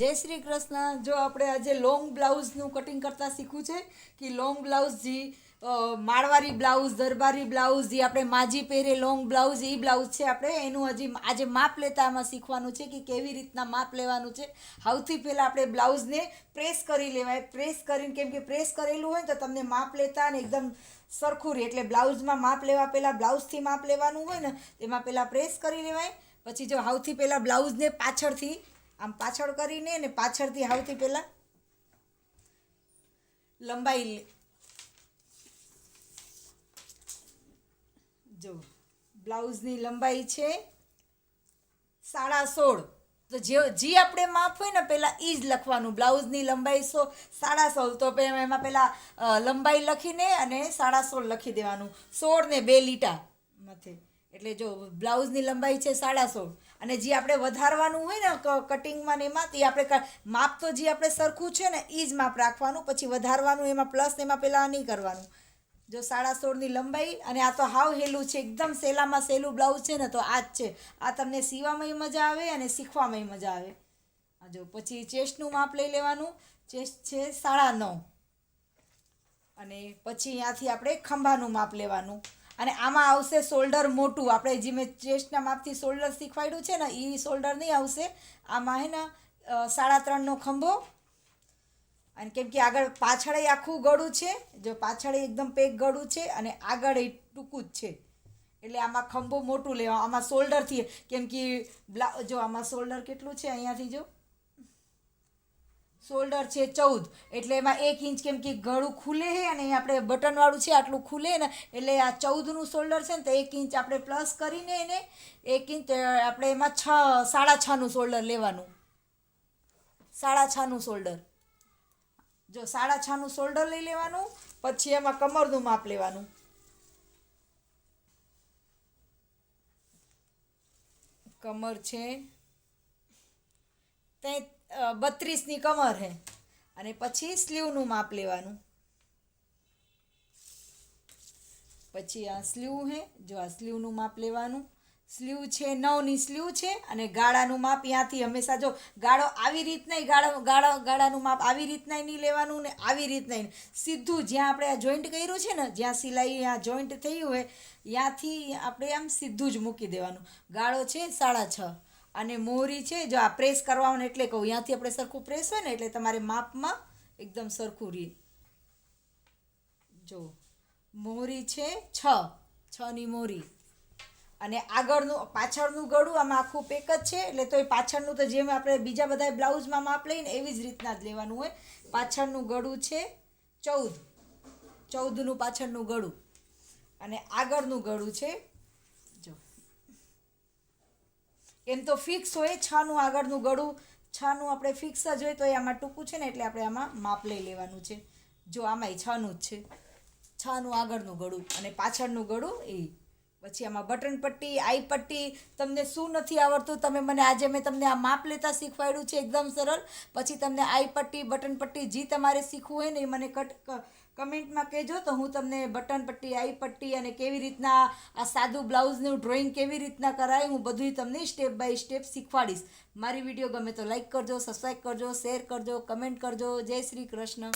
જય શ્રી કૃષ્ણ. જો આપણે આજે લોંગ બ્લાઉઝનું કટિંગ કરતા શીખવું છે કે લોંગ બ્લાઉઝ જે માળવારી બ્લાઉઝ દરબારી બ્લાઉઝ જે આપણે માજી પહેરે લોંગ બ્લાઉઝ એ બ્લાઉઝ છે આપણે. એનું હજી આજે માપ લેતા આમાં શીખવાનું છે કે કેવી રીતના માપ લેવાનું છે. સૌથી પહેલાં આપણે બ્લાઉઝને પ્રેસ કરી લેવાય. પ્રેસ કરીને કેમ કે પ્રેસ કરેલું હોય તો તમને માપ લેતા અને એકદમ સરખું રહે. એટલે બ્લાઉઝમાં માપ લેવા પહેલાં બ્લાઉઝથી માપ લેવાનું હોય ને, તેમાં પહેલાં પ્રેસ કરી લેવાય. પછી જો સૌથી પહેલાં બ્લાઉઝને પાછળથી આમ પાછળ કરીને ને પાછળથી આવતી પહેલાં લંબાઈ જો, બ્લાઉઝની લંબાઈ છે સાડા સોળ. તો જે જે આપણે માપ હોય ને પહેલાં એ જ લખવાનું. બ્લાઉઝની લંબાઈ સો સાડા સોળ. તો એમાં પહેલાં લંબાઈ લખીને અને સાડા સોળ લખી દેવાનું. સોળ ને બે લીટા માથે. એટલે જો બ્લાઉઝની લંબાઈ છે સાડા સોળ અને જે આપણે વધારવાનું હોય ને કટિંગમાં ને એમાં તે આપણે માપ તો જે આપણે સરખું છે ને એ જ માપ રાખવાનું. પછી વધારવાનું એમાં પ્લસ એમાં પહેલાં નહીં કરવાનું. જો સાડા સોળની લંબાઈ અને આ તો હાવ હેલું છે, એકદમ સહેલામાં સહેલું બ્લાઉઝ છે ને, તો આ જ છે. આ તમને સીવામાંય મજા આવે અને શીખવામાંય મજા આવે. જો, પછી ચેસ્ટનું માપ લઈ લેવાનું. ચેસ્ટ છે સાડા નવ. અને પછી અહીંયાથી આપણે ખંભાનું માપ લેવાનું. અને આમાં આવશે શોલ્ડર મોટું. આપણે જે મેં ચેસ્ટના માપથી શોલ્ડર શીખવાડ્યું છે ને એ શોલ્ડર નહીં આવશે. આમાં હે ને સાડા ત્રણનો ખંભો. અને કેમ કે આગળ પાછળ આખું ગળું છે. જો પાછળ એકદમ પેક ગળું છે અને આગળ એ ટૂંકું જ છે. એટલે આમાં ખંભો મોટું લેવા. આમાં શોલ્ડરથી કેમ કે બ્લા, જો આમાં શોલ્ડર કેટલું છે અહીંયાથી જો? શોલ્ડર છે ચૌદ. એટલે એમાં એક ઇંચ કેમ કે ગળું ખુલે છે અને આપણે બટનવાળું છે આટલું ખુલે ને, એટલે આ ચૌદનું શોલ્ડર છે ને, તો એક ઇંચ આપણે પ્લસ કરીને એને એક ઇંચ આપણે એમાં છ, સાડા છનું શોલ્ડર લેવાનું. સાડા છનું શોલ્ડર જો સાડા છનું શોલ્ડર લઈ લેવાનું, પછી એમાં કમરનું માપ લેવાનું. કમર છે તે બત્રીસની કમર છે અને પછી સ્લીવનું માપ લેવાનું. પછી આ સ્લીવ છે જો આ સ્લીવનું માપ લેવાનું. સ્લીવ છે, નવની સ્લીવ છે, અને ગાળાનું માપ ત્યાંથી હંમેશા જો ગાળો આવી રીતના ગાળો ગાળો, ગાળાનું માપ આવી રીતના નહીં લેવાનું ને આવી રીતના સીધું જ્યાં આપણે આ જોઈન્ટ કર્યું છે ને, જ્યાં સિલાઈ આ જોઈન્ટ થયું હોય ત્યાંથી આપણે આમ સીધું જ મૂકી દેવાનું. ગાળો છે સાડા છ. અને મોહરી છે, જો આ પ્રેસ કરવાનું એટલે કહું ત્યાંથી આપણે સરખું પ્રેસ હોય ને એટલે તમારે માપમાં એકદમ સરખું રી જો મોહરી છે છ, છની મોહરી અને આગળનું, પાછળનું ગળું આમાં આખું પેક જ છે, એટલે તો એ પાછળનું તો જેમ આપણે બીજા બધા બ્લાઉઝમાં માપ લઈને એવી જ રીતના જ લેવાનું હોય. પાછળનું ગળું છે ચૌદ. ચૌદનું પાછળનું ગળું. અને આગળનું ગળું છે જો એમ તો ફિક્સ હોય, છાનું આગળનું ગળું, છાનું આપણે ફિક્સ જ હોય તો એ આમાં ટૂંકું છે ને એટલે આપણે આમાં માપ લઈ લેવાનું છે. જો આમાંય છાનું જ છે. છાનું આગળનું ગળું અને પાછળનું ગળું એ. પછી આમાં બટન પટ્ટી, આઈ પટ્ટી, તમને શું નથી આવડતું તમે મને આજે મેં તમને આ માપ લેતા શીખવાડ્યું છે, એકદમ સરળ. પછી તમને આઈ પટ્ટી, બટન પટ્ટી જે તમારે શીખવું હોય ને એ મને કટ કમેન્ટમાં કહેજો તો હું તમને બટન પટ્ટી, આઈ પટ્ટી અને કેવી રીતના આ સાદું બ્લાઉઝનું ડ્રોઈંગ કેવી રીતના કરાય હું બધું તમને સ્ટેપ બાય સ્ટેપ શીખવાડીશ. મારી વીડિયો ગમે તો લાઇક કરજો સબસ્ક્રાઈબ કરજો શેર કરજો કમેન્ટ કરજો. જય શ્રી કૃષ્ણ.